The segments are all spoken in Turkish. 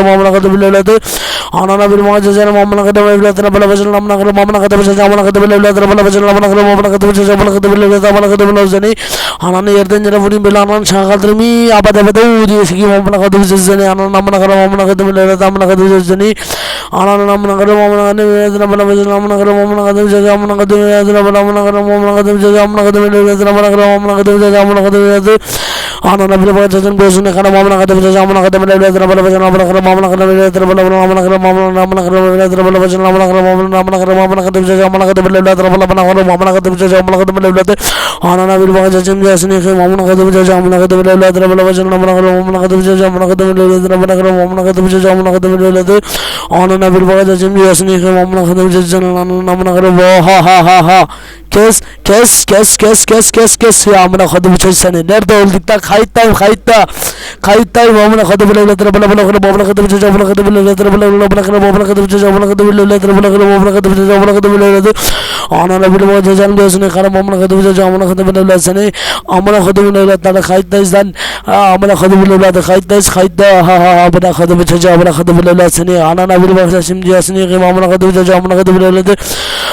মামলাকাতে বিলাতে আনানাবিল মহাজাজান মামলাকাতে বিলাতে বলা বজন মামলাকাতে মামলাকাতে বজন মামলাকাতে বিলাতে বলা বজন মামলাকাতে মামলাকাতে বজন মামলাকাতে বিলাতে মামলাকাতে বিলাতে আনানি এরদেন জেরা ফুডিং বিল আনান শাখাতে মি আবাদে বাদে উদিয়ে সিকি মামলাকাতে বজন আনান মামলাকাতে মামলাকাতে বিলাতে মামলাকাতে বজন আনান মামলাকাতে মামলাকাতে বিলাতে বলা বজন মামলাকাতে মামলাকাতে বজন মামলাকাতে বিলাতে বলা মামলাকাতে মামলাকাতে বজন মামলাকাতে বিলাতে মামলাকাতে মামলাকাতে বজন মামলাকাতে বিলাতে anana bile bakacaksın gözüne kana mamına kadar bileceksin amına kadar bile evlatına bile bacana amına kadar mamına kadar bile evlatına bile bacana amına kadar mamına amına kadar bile evlatına bile bacana amına kadar mamına amına kadar mamına kadar bileceksin amına kadar bile evlatına bile bana kadar mamına kadar bileceksin amına kadar bile evlatına anana bile bakacaksın gözüne kana mamına kadar bileceksin amına kadar bile evlatına bile bacana amına kadar mamına kadar bileceksin amına kadar bile evlatına bile kadar mamına kadar bileceksin amına kadar bile evlatına anana bile bakacaksın gözüne kana mamına kadar bileceksin amına kadar bile ha ha ha ha Kes kes kes kes kes kes kes ya amına kodumu çöz seni. Nerede olduk lan? Kayıttayım kayıtta. Kayıttayım amına kodumu evlatları bana bana kodumu amına kodumu çocuğa amına kodumu evlatları bana bana bana kodumu amına kodumu çocuğa amına kodumu evlatları bana kodumu amına kodumu çocuğa amına kodumu evlatları. Anana bilim o çocuğun göğsünü karım amına kodumu çocuğa amına kodumu evlat seni. Amına kodumu evlatları kayıttayız lan. Amına kodumu evlatları kayıttayız kayıtta. Ha ha ha bana kodumu çocuğa amına kodumu evlat seni. Anana bilim o çocuğun şimdi yasını yıkayım amına kodumu çocuğa amına kodumu evlatları.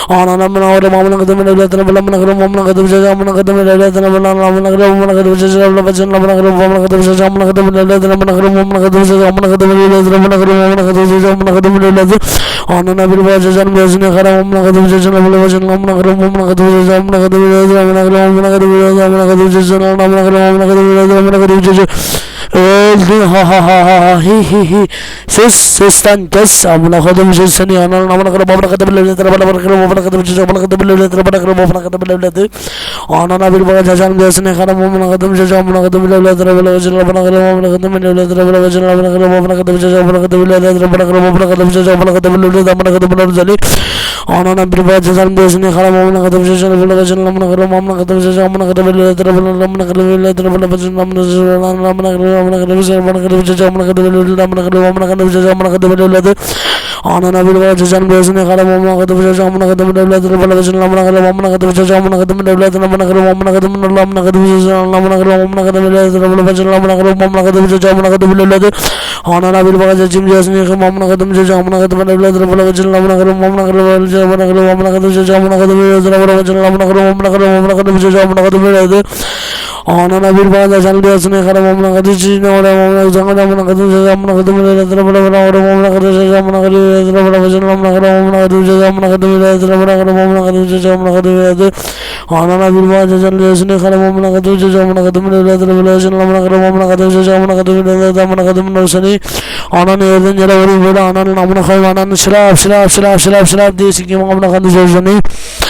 Anana bana oğlum amına kodumu evlatları adına bulan bana kırım amına kadar bıçağı amına kadar evli adına bulan amına kadar amına kadar bıçağı amına bacın amına kadar amına kadar bıçağı amına kadar evli adına bana kırım amına kadar bıçağı amına kadar evli adına bana kırım amına kadar bıçağı amına kadar evli adına anına bir bacacağın gözüne kara amına kadar bıçağı amına bacın amına kırım amına kadar bıçağı amına kadar evli adına amına kadar amına kadar evli adına amına kadar bıçağı amına kadar evli adına amına kadar bıçağı amına kadar evli adına amına kadar bıçağı Öldü ha ha ha ha hi hi hi. Ses sesten kes amına kodum çocuğu seni ananın amına kodum amına kodum evlatları amına kodum amına kodum çocuğu amına kodum evlatları amına kodum amına kodum evlatları. Anana bir bacı canım gözüne karam amına kodum çocuğu amına kodum evlatları amına kodum amına kodum amına kodum evlatları amına kodum amına kodum amına kodum çocuğu amına kodum amına kodum amına kodum amına kodum amına kodum. Anana bir bacı canım gözüne karam amına kodum çocuğu bile evlatları amına kodum amına kodum çocuğu amına kodum evlatları amına kodum evlatları amına kodum amına kodum amına kodum amına kodum çocuğu amına kodum çocuğu amına kodum evlatları amına kodum amına kodum çocuğu amına kodum evlatları. Anana bir bacı canım gözüne karam amına kodum çocuğu amına kodum evlatları amına kodum amına kodum amına kodum çocuğu amına kodum evlatları amına kodum amına kodum amına kodum amına kodum amına kodum bile evlatları amına kodum amına kodum amına kodum amına kodum bile evlatları. Anana bir bacı canım gözüne karam amına kodum çocuğu amına kodum bile evlatları amına kodum amına kodum amına kodum çocuğu amına kodum amına kodum çocuğu amına kodum bile evlatları amına kodum amına kodum amına kodum amına kodum çocuğu amına kodum bile evlatları. Anana bir var cezan gözüne kalem amına kadar bir amına kadar bir evladır bana cezan amına kadar amına kadar bir cezan amına kadar bir evladır amına kadar amına kadar bir Allah amına kadar bir cezan amına kadar amına kadar bir evladır bana cezan amına kadar amına kadar bir cezan amına kadar bir evladır Anana bir var cezan gözüne kalem amına kadar bir cezan amına kadar bir evladır bana cezan amına kadar amına kadar bir cezan amına kadar amına kadar bir cezan amına kadar bir evladır bana cezan amına kadar amına kadar amına kadar bir cezan amına kadar bir evladır Anana bir bana sen diyorsun ya kadar amına kadar çiğne oraya amına kadar sen amına kadar sen amına kadar böyle yazdıra bana bana oraya amına kadar sen amına kadar böyle yazdıra bana bana sen amına kadar amına kadar sen amına kadar böyle yazdıra bana kadar amına kadar sen amına kadar böyle yazdıra Anana bir bana sen diyorsun ya kadar amına kadar sen amına kadar böyle yazdıra bana sen amına kadar amına kadar sen amına kadar böyle yazdıra amına kadar böyle seni Ananı yerden yere vurup böyle ananın amına koyma ananı şırap şırap şırap şırap şırap diye sikim amına kadar sen seni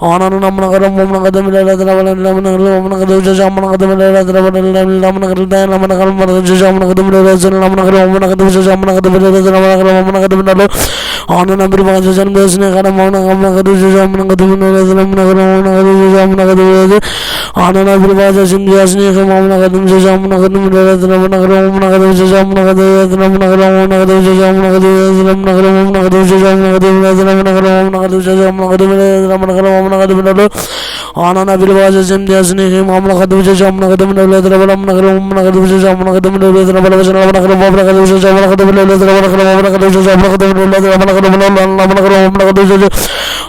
Ananın amına kadar amına kadar bile ladına bile amına kadar amına kadar ucuz amına kadar bile ladına bile ladına amına kadar dayan amına kadar amına kadar ucuz amına kadar bile ladına amına kadar amına kadar ucuz amına kadar bile ladına amına kadar amına kadar bile ladına Anana bir bakacağız canım dersine kadar amına kadar amına kadar ucuz amına kadar bile ladına amına kadar amına kadar ucuz amına kadar bile ladına Anana bir bacasın diyasını yıkım amına kadın cezamına kadın veledin amına kadın amına kadın cezamına kadın veledin amına kadın amına kadın cezamına kadın veledin amına kadın amına kadın cezamına kadın veledin amına kadın amına kadın cezamına kadın veledin amına kadın amına kadın veledin amına kadın kodum amına kodum çocuğu amına kodum evlatları amına kodum amına kodum çocuğu amına kodum evlatları amına kodum amına kodum evlatları. Anana bir bacı şimdi yazını yıkım amına kodum çocuğu amına kodum evlatları amına kodum amına çocuğu amına kodum evlatları amına kodum amına kodum amına kodum çocuğu amına kodum evlatları amına kodum amına kodum çocuğu amına kodum evlatları amına kodum amına kodum amına kodum çocuğu.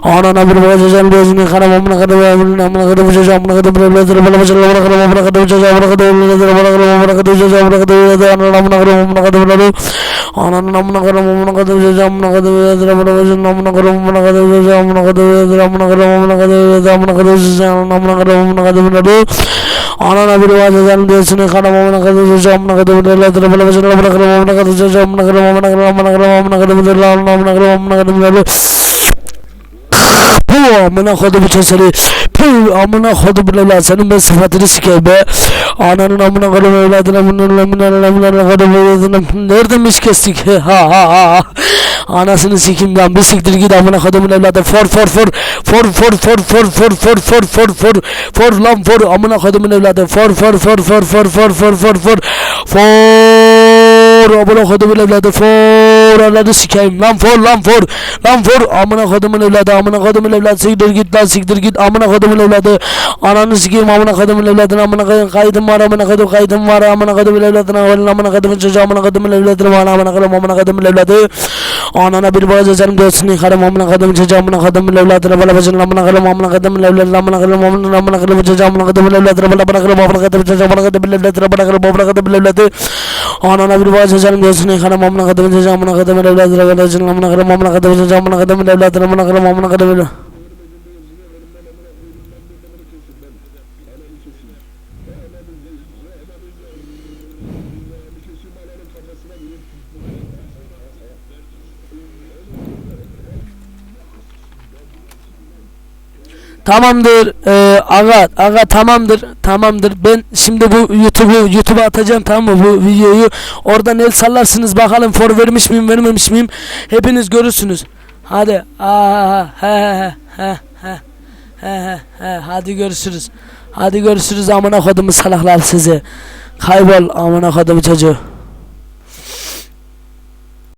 Anana bir bacı şimdi yazını karam amına kodum amına kodum çocuğu amına kodum evlatları amına kodum amına kodum amına kodum çocuğu amına kodum evlatları amına kodum amına kodum çocuğu amına evlatları anana amına kodum amına kodum evlatları. Ananın amına kodum amına kodum çocuğu amına kodum evlatları amına kodum amına kodum amına kodum çocuğu amına kodum evlatları amına kodum amına kodum evlatları amına kodum çocuğu amına kodum amına kodum evlatları. Anana bir bacı canım diyorsun karam amına kodum çocuğu amına kodum evlatları amına kodum amına kodum amına kodum çocuğu amına kodum amına kodum amına kodum amına kodum evlatları amına kodum amına kodum evlatları. Puh amına kodum seni. Puh amına kodum evlat senin ben sıfatını sikeyim be. Ananın amına kodum evladına amına amına amına kodum evladına nereden mis kestik ha ha ha. Anasını sikim lan bir siktir git amına kodumun evladı for for for for for for for for for for for for for lan for amına kodumun evladı for for for for for for for for for for for amına kodumun evladı for ananı sikeyim lan for lan for lan for amına kodumun evladı amına kodumun evladı siktir git lan siktir git amına kodumun evladı ananı sikeyim amına kodumun evladına amına koyayım kaydım var amına kodum kaydım var amına kodumun evladına var amına kodumun çocuğu amına kodumun evladına var amına kodum amına kodumun evladı anana bir boğaz ezerim göğsünü yıkarım amına kodumun çocuğu amına kodumun evladına bana bacın amına kodumun amına kodumun evladına amına kodumun amına amına kodumun çocuğu amına kodumun evladına bana bana kodumun amına kodumun çocuğu amına kodumun evladına bana kodumun amına kodumun evladı anana bir boğaz ezerim göğsünü yıkarım amına kodumun çocuğu amına kodumun evladına bana bacın amına kodumun amına kodumun çocuğu amına kodumun evladına amına kodumun amına kodumun Tamamdır. Ee, aga, aga tamamdır. Tamamdır. Ben şimdi bu YouTube'u YouTube'a atacağım tamam mı bu videoyu. Oradan el sallarsınız bakalım for vermiş miyim vermemiş miyim. Hepiniz görürsünüz. Hadi. Aa, he he he he he he hadi görüşürüz. Hadi görüşürüz amına kodumu salaklar sizi. Kaybol amına kodumu çocuğu.